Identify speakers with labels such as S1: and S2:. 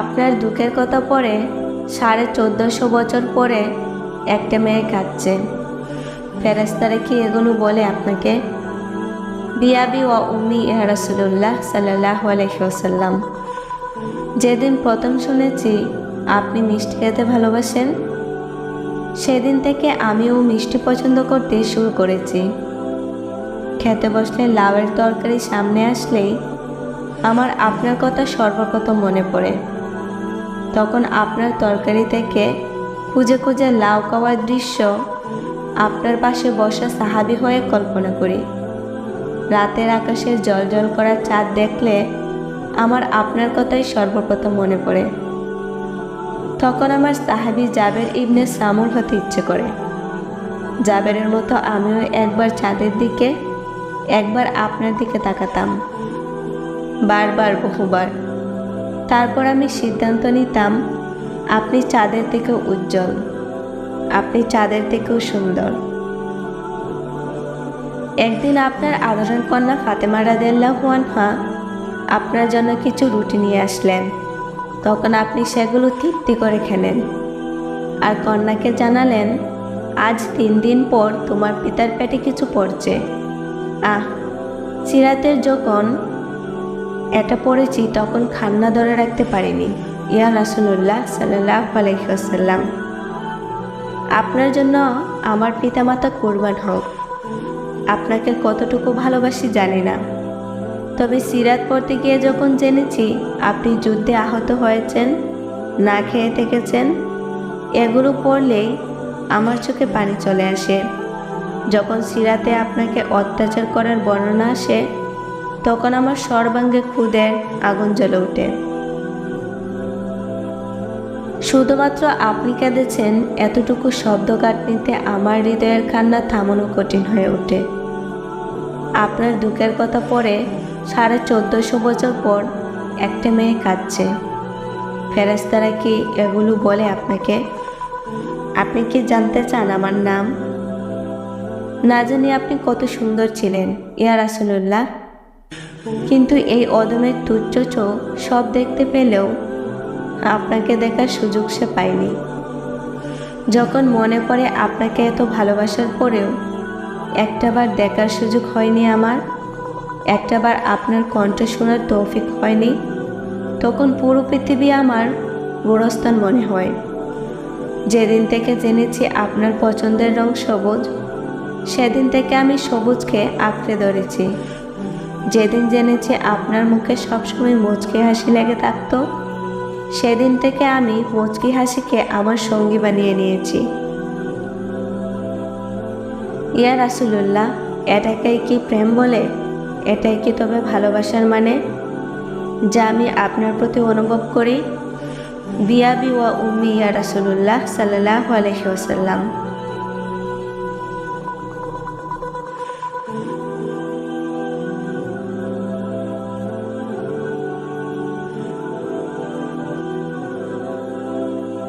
S1: আপনার দুঃখের কথা পরে সাড়ে চোদ্দোশো বছর পরে একটা মেয়ে কাঁদছে। ফেরেস্তারা কি এগুলো বলে আপনাকে? বিয়াবি ও ইয়া রাসুল্লাহ সাল্লাহ আলহিহাসাল্লাম যেদিন প্রথম শুনেছি, আপনি মিষ্টি খেতে ভালোবাসেন, সেদিন থেকে আমিও মিষ্টি পছন্দ করতে শুরু করেছি। খেতে বসলে লাউয়ের তরকারি সামনে আসলেই আমার আপনার কথা সর্বপ্রথম মনে পড়ে। তখন আপনার তরকারি থেকে খুঁজে খুঁজে লাউ খাওয়ার দৃশ্য আপনার পাশে বসা সাহাবি হয়ে কল্পনা করি। রাতের আকাশের জল জল করা চাঁদ দেখলে আমার আপনার কথাই সর্বপ্রথম মনে পড়ে। তখন আমার সাহাবি জাবের ইবনে সামুর হতে ইচ্ছে করে। জাবেরের মতো আমিও একবার চাঁদের দিকে, একবার আপনার দিকে তাকাতাম। বারবার, বহুবার। তারপর আমি সিদ্ধান্ত নিতাম, আপনি চাঁদের থেকেও উজ্জ্বল, আপনি চাঁদের থেকেও সুন্দর। একদিন আপনার আদরণ কন্যা ফাতেমা রাদেল্লাহুয়ানহা আপনার জন্য কিছু রুটি নিয়ে আসলেন। তখন আপনি সেগুলো তৃপ্তি করে খেলেন। আর কন্যাকে জানালেন, আজ তিন দিন পর তোমার পিতার পেটে কিছু পড়ছে। আহ, সিরাতের যখন এটা পড়েছি তখন খান্না ধরে রাখতে পারিনি। ইয়া রাসুল্লাহ সাল্লাহ আলহিহাসাল্লাম আপনার জন্য আমার পিতামাতা কোরবান হোক। আপনাকে কতটুকু ভালোবাসি জানি না। তবে সিরাত পড়তে গিয়ে যখন জেনেছি আপনি যুদ্ধে আহত হয়েছেন, না খেয়ে থেকেছেন, এগুলো পড়লেই আমার চোখে পানি চলে আসে। যখন সিরাতে আপনাকে অত্যাচার করার বর্ণনা আসে তখন আমার সর্বাঙ্গে ক্ষুদের আগুন জ্বলে ওঠে। শুধুমাত্র আপনি কেঁদেছেন এতটুকু শব্দ কাটনিতে আমার হৃদয়ের কান্না থামানো কঠিন হয়ে ওঠে। আপনার দুঃখের কথা পরে সাড়ে চোদ্দোশো বছর পর একটা মেয়ে কাঁদছে। ফেরেস্তারা কি এগুলো বলে আপনাকে? আপনি কি জানতে চান আমার নাম? না জানি আপনি কত সুন্দর ছিলেন, ইয়া রাসুল্লাহ কিন্তু এই অদমের তুচ্ছ চোখ সব দেখতে পেলেও আপনাকে দেখার সুযোগ সে পায়নি। যখন মনে পড়ে আপনাকে এত ভালোবাসার পরেও একটাবার দেখার সুযোগ হয়নি আমার একটাবার আপনার কণ্ঠ শোনার তৌফিক হয়নি, তখন পুরো পৃথিবী আমার গোরস্থান মনে হয়। যেদিন থেকে জেনেছি আপনার পছন্দের রং সবুজ, সেদিন থেকে আমি সবুজকে আঁকড়ে ধরেছি। যেদিন জেনেছি আপনার মুখে সবসময় মুচকি হাসি লেগে থাকতো সেদিন থেকে আমি মুচকি হাসিকে আমার সঙ্গী বানিয়ে নিয়েছি। ইয়া রাসুলুল্লাহ এটাকেই কি প্রেম বলে? এটাই কি তবে ভালোবাসার মানে? যা আমি আপনার প্রতি অনুভব করি। বিয়াবি ওয়া উম্মি, ইয়া রাসুলুল্লাহ সাল্লাহ আলহি ওসাল্লাম